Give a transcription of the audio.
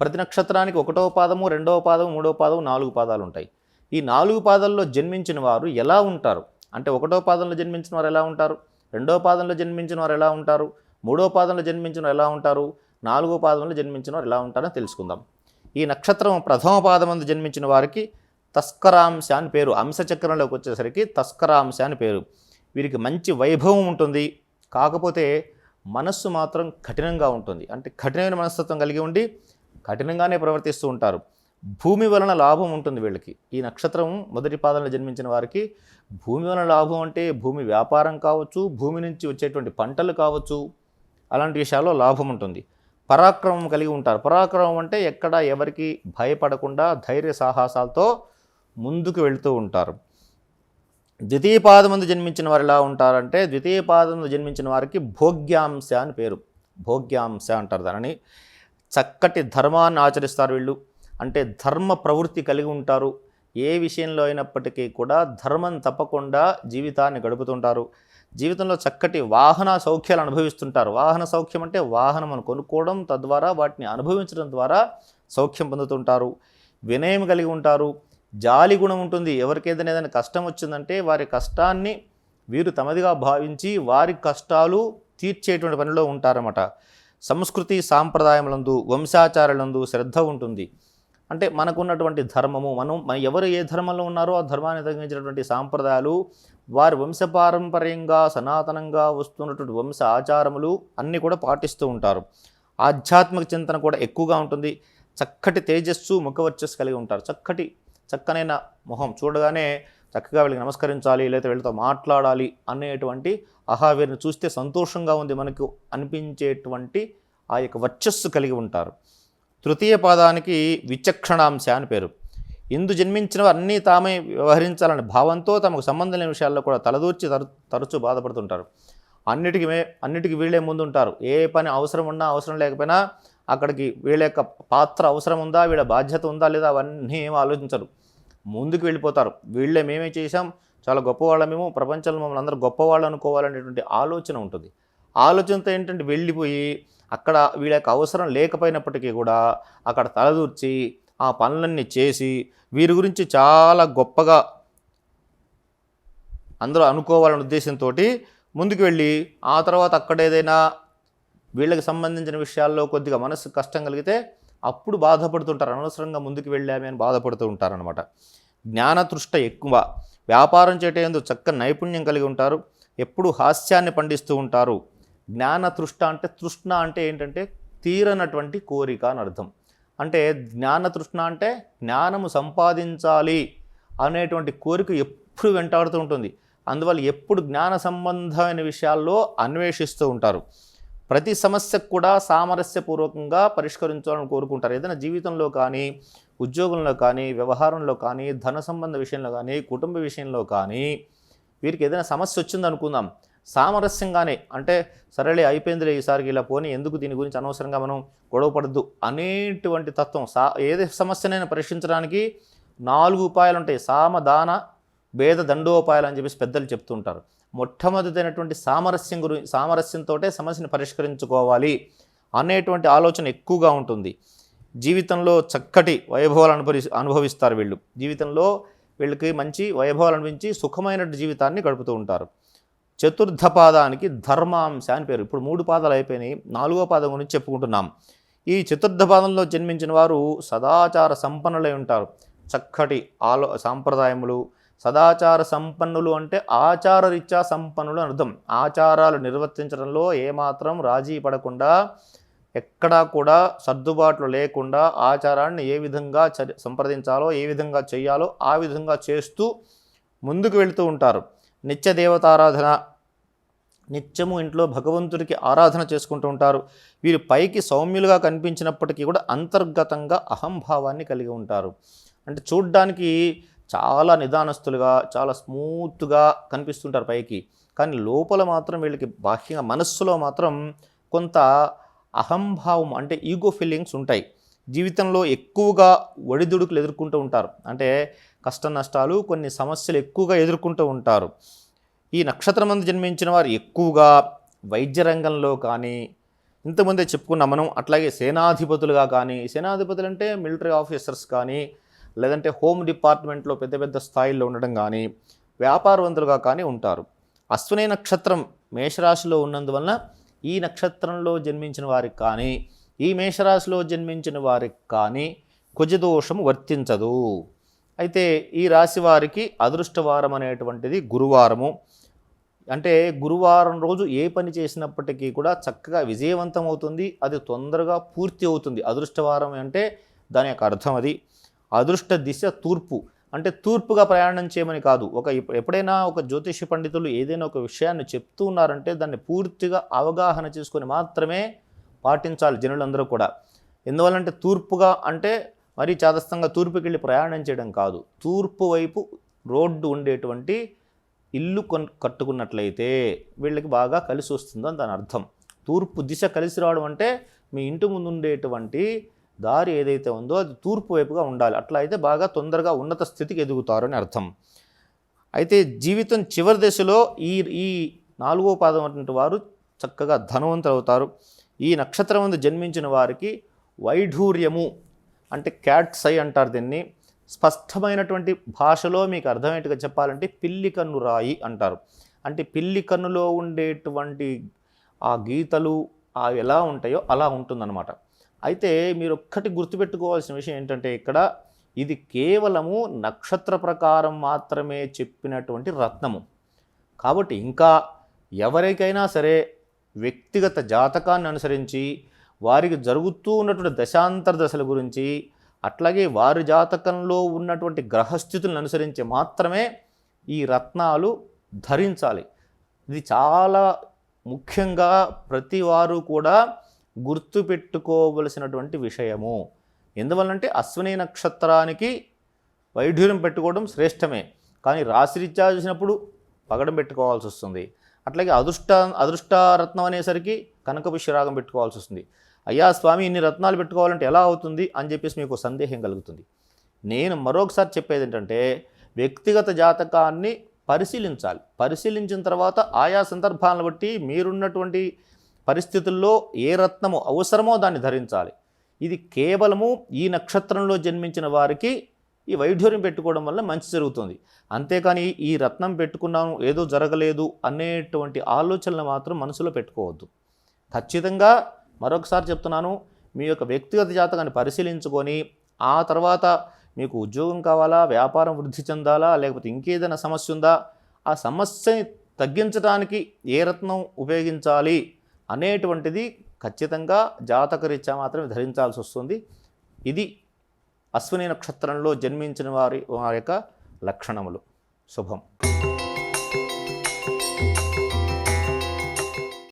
ప్రతి నక్షత్రానికి ఒకటో పాదము రెండవ పాదము మూడవ పాదము నాలుగు పాదాలు ఉంటాయి. ఈ నాలుగు పాదాల్లో జన్మించిన వారు ఎలా ఉంటారు? అంటే ఒకటో పాదంలో జన్మించిన వారు ఎలా ఉంటారు? రెండో పాదంలో జన్మించిన వారు ఎలా ఉంటారు? మూడో పాదంలో జన్మించిన వారు ఎలా ఉంటారు? నాలుగో పాదంలో జన్మించిన వారు ఎలా ఉంటారో తెలుసుకుందాం. ఈ నక్షత్రం ప్రథమ పాదమందు జన్మించిన వారికి తస్కరాంశ అని పేరు. అంశచక్రంలోకి వచ్చేసరికి తస్కరాంశ అని పేరు. వీరికి మంచి వైభవం ఉంటుంది. కాకపోతే మనస్సు మాత్రం కఠినంగా ఉంటుంది. అంటే కఠినమైన మనస్తత్వం కలిగి ఉండి కఠినంగానే ప్రవర్తిస్తూ ఉంటారు. భూమి వలన లాభం ఉంటుంది వీళ్ళకి. ఈ నక్షత్రం మొదటి పాదంలో జన్మించిన వారికి భూమి వలన లాభం అంటే భూమి వ్యాపారం కావచ్చు భూమి నుంచి వచ్చేటువంటి పంటలు కావచ్చు అలాంటి విషయాల్లో లాభం ఉంటుంది. పరాక్రమం కలిగి ఉంటారు. పరాక్రమం అంటే ఎక్కడ ఎవరికి భయపడకుండా ధైర్య సాహసాలతో ముందుకు వెళుతూ ఉంటారు. ద్వితీయ పాదమందు జన్మించిన వారు ఎలా ఉంటారంటే ద్వితీయ పాదమందు జన్మించిన వారికి భోగ్యాంశ అని పేరు. భోగ్యాంశ అంటారు దానిని. చక్కటి ధర్మాన్ని ఆచరిస్తారు వీళ్ళు. అంటే ధర్మ ప్రవృత్తి కలిగి ఉంటారు. ఏ విషయంలో అయినప్పటికీ కూడా ధర్మం తప్పకుండా జీవితాన్ని గడుపుతుంటారు. జీవితంలో చక్కటి వాహన సౌఖ్యాలు అనుభవిస్తుంటారు. వాహన సౌఖ్యం అంటే వాహనం కొనుక్కోవడం తద్వారా వాటిని అనుభవించడం ద్వారా సౌఖ్యం పొందుతుంటారు. వినయం కలిగి ఉంటారు. జాలి గుణం ఉంటుంది. ఎవరికైతే ఏదైనా కష్టం వచ్చిందంటే వారి కష్టాన్ని వీరు తమదిగా భావించి వారి కష్టాలు తీర్చేటువంటి పనిలో ఉంటారన్నమాట. సంస్కృతి సాంప్రదాయములందు వంశాచారాలందు శ్రద్ధ ఉంటుంది. అంటే మనకున్నటువంటి ధర్మము మనం మన ఎవరు ఏ ధర్మంలో ఉన్నారో ఆ ధర్మాన్ని తగ్గించినటువంటి సాంప్రదాయాలు వారి వంశపారంపర్యంగా సనాతనంగా వస్తున్నటువంటి వంశ ఆచారములు అన్నీ కూడా పాటిస్తూ ఉంటారు. ఆధ్యాత్మిక చింతన కూడా ఎక్కువగా ఉంటుంది. చక్కటి తేజస్సు ముఖవర్చస్సు కలిగి ఉంటారు. చక్కటి చక్కనైన మొహం చూడగానే చక్కగా వీళ్ళకి నమస్కరించాలి లేదా వీళ్ళతో మాట్లాడాలి అనేటువంటి ఆహా వీరిని చూస్తే సంతోషంగా ఉంది మనకు అనిపించేటువంటి ఆ యొక్క వర్చస్సు కలిగి ఉంటారు. తృతీయ పాదానికి విచక్షణాంశ అని పేరు. ఇందు జన్మించిన అన్నీ తామే వ్యవహరించాలనే భావంతో తమకు సంబంధం లేని విషయాల్లో కూడా తలదూర్చి తర తరచూ బాధపడుతుంటారు. అన్నిటికీ అన్నిటికీ వీళ్ళే ముందుంటారు. ఏ పని అవసరం ఉన్నా అవసరం లేకపోయినా అక్కడికి వీళ్ళ యొక్క పాత్ర అవసరం ఉందా వీళ్ళ బాధ్యత ఉందా లేదా అవన్నీ ఏమీ ఆలోచించరు. ముందుకు వెళ్ళిపోతారు. వీళ్ళే మేమే చేసాం చాలా గొప్పవాళ్ళమేమో ప్రపంచంలో మమ్మల్ని అందరూ గొప్పవాళ్ళు అనుకోవాలనేటువంటి ఆలోచన ఉంటుంది. ఆలోచనతో ఏంటంటే వెళ్ళిపోయి అక్కడ వీళ్ళ యొక్క అవసరం లేకపోయినప్పటికీ కూడా అక్కడ తలదూర్చి ఆ పనులన్నీ చేసి వీరి గురించి చాలా గొప్పగా అందరూ అనుకోవాలనే ఉద్దేశంతో ముందుకు వెళ్ళి ఆ తర్వాత అక్కడ ఏదైనా వీళ్ళకి సంబంధించిన విషయాల్లో కొద్దిగా మనసు కష్టం కలిగితే అప్పుడు బాధపడుతుంటారు. అనవసరంగా ముందుకు వెళ్ళామే అని బాధపడుతూ ఉంటారనమాట జ్ఞానతృష్ట ఎక్కువ. వ్యాపారం చేయటేందుకు చక్క నైపుణ్యం కలిగి ఉంటారు. ఎప్పుడు హాస్యాన్ని పండిస్తూ ఉంటారు. జ్ఞానతృష్ట అంటే తృష్ణ అంటే ఏంటంటే తీరనటువంటి కోరిక అని అర్థం. అంటే జ్ఞానతృష్ణ అంటే జ్ఞానము సంపాదించాలి అనేటువంటి కోరిక ఎప్పుడు వెంటాడుతూ ఉంటుంది. అందువల్ల ఎప్పుడు జ్ఞాన సంబంధమైన విషయాల్లో అన్వేషిస్తూ ఉంటారు. ప్రతి సమస్యకు కూడా సామరస్యపూర్వకంగా పరిష్కరించాలని కోరుకుంటారు. ఏదైనా జీవితంలో కానీ ఉద్యోగంలో కానీ వ్యవహారంలో కానీ ధన సంబంధ విషయంలో కానీ కుటుంబ విషయంలో కానీ వీరికి ఏదైనా సమస్య వచ్చింది అనుకుందాం. సామరస్యంగానే అంటే సరేలే అయిపోయిందిలే ఈసారికి ఇలా పోనీ ఎందుకు దీని గురించి అనవసరంగా మనం గొడవపడద్దు అనేటువంటి తత్వం. సా ఏది సమస్యనైనా పరిష్కరించడానికి నాలుగు ఉపాయాలు ఉంటాయి. సామదాన భేద దండోపాయాలు అని చెప్పేసి పెద్దలు చెప్తుంటారు. మొట్టమొదటైనటువంటి సామరస్యం గురి సామరస్యంతో సమస్యను పరిష్కరించుకోవాలి అనేటువంటి ఆలోచన ఎక్కువగా ఉంటుంది. జీవితంలో చక్కటి వైభవాలు అనుభవి అనుభవిస్తారు వీళ్ళు. జీవితంలో వీళ్ళకి మంచి వైభవాలు అనిపించి సుఖమైన జీవితాన్ని గడుపుతూ ఉంటారు. చతుర్థ పాదానికి ధర్మాంశ అని పేరు. ఇప్పుడు మూడు పాదాలు అయిపోయినాయి. నాలుగో పాదం గురించి చెప్పుకుంటున్నాం. ఈ చతుర్థ పాదంలో జన్మించిన వారు సదాచార సంపన్నులై ఉంటారు. చక్కటి ఆలో సాంప్రదాయములు సదాచార సంపన్నులు అంటే ఆచారరీత్యా సంపన్నులు అని అర్థం. ఆచారాలు నిర్వర్తించడంలో ఏమాత్రం రాజీ పడకుండా ఎక్కడా కూడా సర్దుబాట్లు లేకుండా ఆచారాన్ని ఏ విధంగా చ సంప్రదించాలో ఏ విధంగా చేయాలో ఆ విధంగా చేస్తూ ముందుకు వెళుతూ ఉంటారు. నిత్య దేవతారాధన నిత్యము ఇంట్లో భగవంతుడికి ఆరాధన చేసుకుంటూ ఉంటారు. వీరు పైకి సౌమ్యులుగా కనిపించినప్పటికీ కూడా అంతర్గతంగా అహంభావాన్ని కలిగి ఉంటారు. అంటే చూడ్డానికి చాలా నిదానస్తులుగా చాలా స్మూత్గా కనిపిస్తుంటారు పైకి. కానీ లోపల మాత్రం వీళ్ళకి బాహ్యంగా మనస్సులో మాత్రం కొంత అహంభావం అంటే ఈగో ఫీలింగ్స్ ఉంటాయి. జీవితంలో ఎక్కువగా ఒడిదుడుకులు ఎదుర్కొంటూ ఉంటారు. అంటే కష్ట నష్టాలు కొన్ని సమస్యలు ఎక్కువగా ఎదుర్కొంటూ ఉంటారు. ఈ నక్షత్రం మంది జన్మించిన వారు ఎక్కువగా వైద్య రంగంలో కానీ ఇంతకుముందే చెప్పుకున్నాం మనం అట్లాగే సేనాధిపతులుగా కానీ సేనాధిపతులు అంటే మిలిటరీ ఆఫీసర్స్ కానీ లేదంటే హోమ్ డిపార్ట్మెంట్లో పెద్ద పెద్ద స్థాయిల్లో ఉండడం కానీ వ్యాపారవంతులుగా కానీ ఉంటారు. అశ్విని నక్షత్రం మేషరాశిలో ఉన్నందువలన ఈ నక్షత్రంలో జన్మించిన వారికి కానీ ఈ మేషరాశిలో జన్మించిన వారికి కానీ కుజదోషం వర్తించదు. అయితే ఈ రాశి వారికి అదృష్టవారం అనేటువంటిది గురువారము. అంటే గురువారం రోజు ఏ పని చేసినప్పటికీ కూడా చక్కగా విజయవంతం అవుతుంది అది తొందరగా పూర్తి అవుతుంది. అదృష్టవారం అంటే దాని యొక్క అర్థం అది. అదృష్ట దిశ తూర్పు. అంటే తూర్పుగా ప్రయాణం చేయమని కాదు. ఒక ఎప్పుడైనా ఒక జ్యోతిష పండితులు ఏదైనా ఒక విషయాన్ని చెప్తూ ఉన్నారంటే దాన్ని పూర్తిగా అవగాహన చేసుకొని మాత్రమే పాటించాలి జనులందరూ కూడా. ఎందువల్లంటే తూర్పుగా అంటే మరీ చాదస్తంగా తూర్పుకి వెళ్ళి ప్రయాణం చేయడం కాదు. తూర్పు వైపు రోడ్డు ఉండేటువంటి ఇల్లు కొన్ కట్టుకున్నట్లయితే వీళ్ళకి బాగా కలిసి వస్తుందని దాని అర్థం. తూర్పు దిశ కలిసి రావడం అంటే మీ ఇంటి ముందు ఉండేటువంటి దారి ఏదైతే ఉందో అది తూర్పు వైపుగా ఉండాలి. అట్లా అయితే బాగా తొందరగా ఉన్నత స్థితికి ఎదుగుతారు అని అర్థం. అయితే జీవితం చివరి దశలో ఈ ఈ నాలుగో పాదం అటువంటి వారు చక్కగా ధనవంతులు అవుతారు. ఈ నక్షత్రం ముందు జన్మించిన వారికి వైఢూర్యము అంటే క్యాట్ సై అంటారు దీన్ని. స్పష్టమైనటువంటి భాషలో మీకు అర్థమయ్యేట్టుగా చెప్పాలంటే పిల్లి కన్ను రాయి అంటారు. అంటే పిల్లి కన్నులో ఉండేటువంటి ఆ గీతలు అవి ఎలా ఉంటాయో అలా ఉంటుందన్నమాట. అయితే మీరు ఒక్కటి గుర్తుపెట్టుకోవాల్సిన విషయం ఏంటంటే ఇక్కడ ఇది కేవలము నక్షత్ర ప్రకారం మాత్రమే చెప్పినటువంటి రత్నము. కాబట్టి ఇంకా ఎవరికైనా సరే వ్యక్తిగత జాతకాన్ని అనుసరించి వారికి జరుగుతూ ఉన్నటువంటి దశాంతర దశల గురించి అట్లాగే వారి జాతకంలో ఉన్నటువంటి గ్రహస్థితులను అనుసరించి మాత్రమే ఈ రత్నాలు ధరించాలి. ఇది చాలా ముఖ్యంగా ప్రతి వారు కూడా గుర్తుపెట్టుకోవలసినటువంటి విషయము. ఎందువల్లంటే అశ్విని నక్షత్రానికి వైఢూర్యం పెట్టుకోవడం శ్రేష్టమే. కానీ రాశిరీత్యా చూసినప్పుడు పగడం పెట్టుకోవాల్సి వస్తుంది. అట్లాగే అదృష్ట అదృష్టారత్నం అనేసరికి కనకపుష్యరాగం పెట్టుకోవాల్సి వస్తుంది. అయ్యా స్వామి ఇన్ని రత్నాలు పెట్టుకోవాలంటే ఎలా అవుతుంది అని చెప్పేసి మీకు సందేహం కలుగుతుంది. నేను మరొకసారి చెప్పేది ఏంటంటే వ్యక్తిగత జాతకాన్ని పరిశీలించాలి. పరిశీలించిన తర్వాత ఆయా సందర్భాలను బట్టి మీరున్నటువంటి పరిస్థితుల్లో ఏ రత్నము అవసరమో దాన్ని ధరించాలి. ఇది కేవలము ఈ నక్షత్రంలో జన్మించిన వారికి ఈ వైఢూర్యం పెట్టుకోవడం వల్ల మంచి జరుగుతుంది. అంతేకాని ఈ రత్నం పెట్టుకున్నాను ఏదో జరగలేదు అనేటువంటి ఆలోచనలు మాత్రం మనసులో పెట్టుకోవద్దు. ఖచ్చితంగా మరొకసారి చెప్తున్నాను మీ యొక్క వ్యక్తిగత జాతకాన్ని పరిశీలించుకొని ఆ తర్వాత మీకు ఉద్యోగం కావాలా వ్యాపారం వృద్ధి చెందాలా లేకపోతే ఇంకేదైనా సమస్య ఉందా ఆ సమస్యని తగ్గించడానికి ఏ రత్నం ఉపయోగించాలి అనేటువంటిది ఖచ్చితంగా జాతకరీత్యా మాత్రమే ధరించాల్సి వస్తుంది. ఇది అశ్విని నక్షత్రంలో జన్మించిన వారి వారి యొక్క లక్షణములు. శుభం.